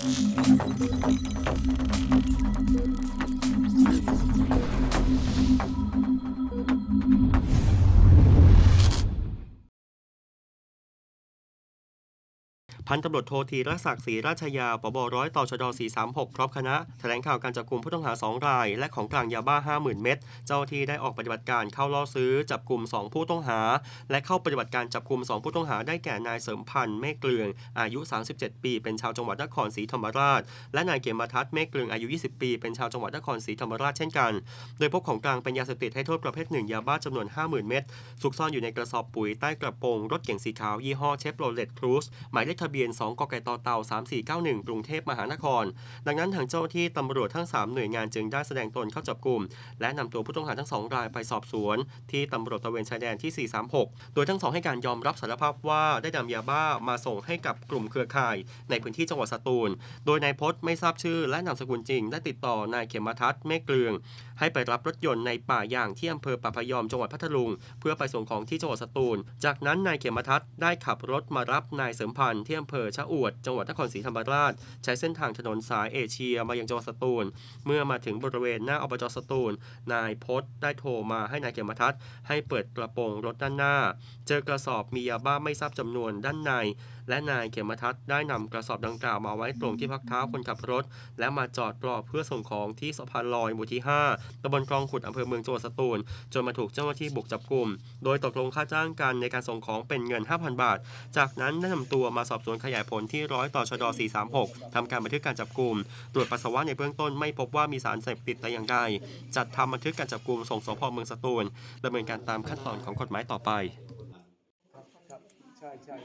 Thank you. พันตำรวจโทธีรศักดิ์ศรีราชยาปบร้อยต่อชด436 พร้อมคณะ แถลงข่าวการจับกลุ่มผู้ต้องหา 2 ราย และของกลางยาบ้า 50,000 เม็ด เจ้าที่ได้ออกปฏิบัติการเข้าล่อซื้อจับกลุ่ม 2 ผู้ต้องหา และเข้าปฏิบัติการจับกลุ่ม 2 ผู้ต้องหาได้แก่นายเสริมพันธ์เมฆเกลือง อายุ 37 ปี เป็นชาวจังหวัดนครศรีธรรมราช และนายเกมทัศน์เมฆเกลืองอายุ 20 ปี เป็นชาวจังหวัดนครศรีธรรมราชเช่นกัน โดยพบของกลางเป็นยาเสพติดให้โทษประเภทหนึ่งยาบ้าจำนวน 50,000 เม็ดซุกซ่อนอยู่ในกระสอบปุ๋ยใต้กระโปรงรถเก๋งสีขาวยี่ห้อเชฟโรเลตครูซหมายเลขทะเบียนบียน 2กกตเต่า 3491 กรุงเทพมหานคร ดังนั้นทางเจ้าที่ตำรวจทั้ง 3 หน่วยงานจึงได้แสดงตนเข้าจับกลุ่ม และนำตัวผู้ต้องหาทั้ง 2 รายไปสอบสวน ที่ตำรวจตะเวนชายแดนที่ 436 โดยทั้งสองให้การยอมรับสารภาพว่าได้นำยาบ้ามาส่งให้กับกลุ่มเครือข่าย ในพื้นที่จังหวัดสตูล โดยนายพจน์ไม่ทราบชื่อและนามสกุลจริงได้ติดต่อนายเขมทัศน์เมฆเกลือง ให้ไปรับรถยนต์ในป่าอย่างที่อำเภอป่าพยอมจังหวัดพัทลุง เพื่อไปส่งของที่จังหวัดสตูล จากนั้นนายเขมทัศน์ได้ขับรถมารับนายเสริมพันธ์ที่อำเภอชะอวด จังหวัดนครศรีธรรมราช ใช้เส้นทางถนนสายเอเชียมายังจังหวัดสตูล เมื่อมาถึงบริเวณหน้าอบจสตูล นายพจน์ได้โทรมาให้นายเขมทัศน์ให้เปิดกระโปรงรถด้านหน้า เจอกระสอบมียาบ้าไม่ทราบจำนวนด้านใน และนายเขมทัศน์ได้นำกระสอบดังกล่าวมาไว้ตรงที่พักเท้าคนขับรถ และมาจอดรอเพื่อส่งของที่สะพานลอยหมู่ที่ 5ตำบลคลองขุดอำเภอเมืองจังหวัดสตูล จนมาถูกเจ้าหน้าที่บุกจับกลุ่ม โดยตกลงค่าจ้างกันในการส่งของเป็นเงิน 5,000 บาท จากนั้นได้นำตัวมาสอบสวนขยายผลที่ร้อยต่อชด436ทำการบันทึกการจับกลุ่มตรวจปัสสาวะในเบื้องต้นไม่พบว่ามีสารเสพติดแต่อย่างใดจัดทำบันทึกการจับกลุ่มส่งสพเมืองสตูลดำเนินการตามขั้นตอนของกฎหมายต่อไปใช่ใช่